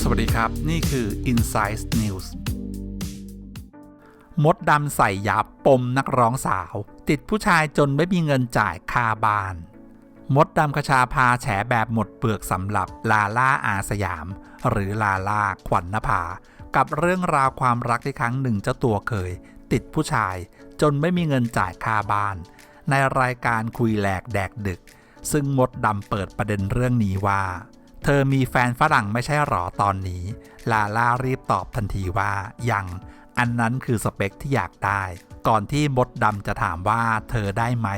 สวัสดีครับ นี่คือ Insight News มดดำใส่ยับปมนักร้องสาว ติดผู้ชายจนไม่มีเงินจ่ายค่าบ้าน มดดำคชาพาแฉแบบหมดเปลือกสำหรับลาล่าอาสยาม หรือลาล่าขวัญนภา กับเรื่องราวความรักที่ครั้งหนึ่งเจ้าตัวเคย ติดผู้ชายจนไม่มีเงินจ่ายค่าบ้าน ในรายการคุยแหลกแดกดึก ซึ่งมดดำเปิดประเด็นเรื่องนี้ว่า เธอมีแฟนฝรั่งไม่ใช่หรอตอนนี้ ลาล่ารีบตอบทันทีว่ายังอันนั้นคือสเปคที่อยากได้ ก่อนที่มดดำจะถามว่าเธอได้ไหม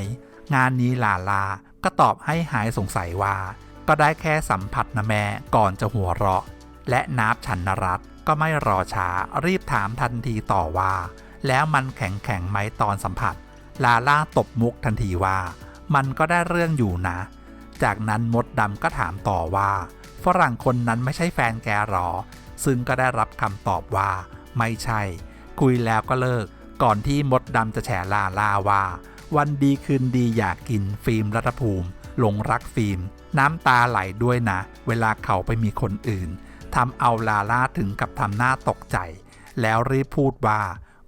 งานนี้ลาลาก็ตอบให้หายสงสัยว่า ก็ได้แค่สัมผัสนะแม่ก่อนจะหัวเราะ และนับชันนรัตก็ไม่รอช้ารีบถามทันทีต่อว่า แล้วมันแข็งแข็งไหมตอนสัมผัส ลาล่าตบมุกทันทีว่า มันก็ได้เรื่องอยู่นะ จากนั้นมดดำก็ถามต่อว่า ฝรั่งคนนั้นไม่ใช่แฟนแกหรอ ซึ่งก็ได้รับคำตอบว่า ไม่ใช่ คุยแล้วก็เลิก ก่อนที่มดดำจะแฉลาลาว่า วันดีคืนดีอยากกินฟิล์มรัฐภูมิ หลงรักฟิล์ม น้ำตาไหลด้วยนะ เวลาเขาไปมีคนอื่นทำเอาลาลาถึงกับทำหน้าตกใจ แล้วรีบพูดว่า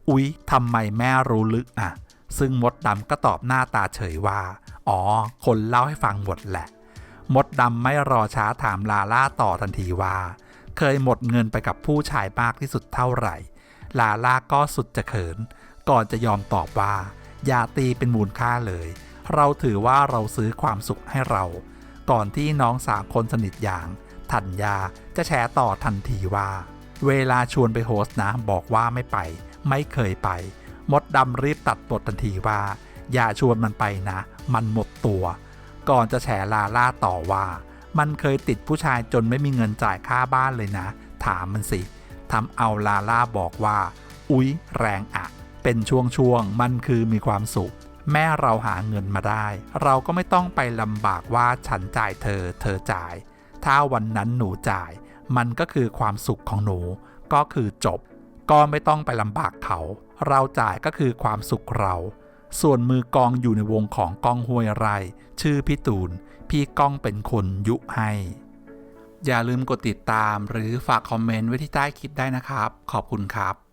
อุ๊ยทำไมแม่รู้ลึกอะ ซึ่งมดดำก็ตอบหน้าตาเฉยว่า อ๋อ คนเล่าให้ฟังหมดแหละ มดดำไม่รอช้าถามลาล่าต่อทันทีว่า เคยหมดเงินไปกับผู้ชายมากที่สุดเท่าไหร่ ลาล่าก็สุดจะเขิน ก่อนจะยอมตอบว่า อย่าตีเป็นมูลค่าเลย เราถือว่าเราซื้อความสุขให้เรา ก่อนที่น้องสาวคนสนิทอย่างธัญญาจะแชร์ต่อทันทีว่า เวลาชวนไปโฮสต์นะบอกว่าไม่ไป ไม่เคยไป มดดำรีบตัดบททันทีว่า อย่าชวนมันไปนะ มันหมดตัว ก่อนจะแฉลาล่าต่อว่า มันเคยติดผู้ชายจนไม่มีเงินจ่ายค่าบ้านเลยนะ ถามมันสิทำเอาลาล่าบอกว่า อุ๊ย แรงอะเป็นช่วงๆมันคือมีความสุข แม่เราหาเงินมาได้ เราก็ไม่ต้องไปลำบากว่าฉันจ่ายเธอ เธอจ่าย ถ้าวันนั้นหนูจ่าย มันก็คือความสุขของหนูก็คือจบ ก็ไม่ต้องไปลำบากเขา เราจ่ายก็คือความสุขเรา ส่วนมือกองอยู่ในวงของกองห้วยไร่ชื่อพี่ตูน พี่ก้องเป็นคนยุให้ อย่าลืมกดติดตามหรือฝากคอมเมนต์ไว้ที่ใต้คลิปได้นะครับ ขอบคุณครับ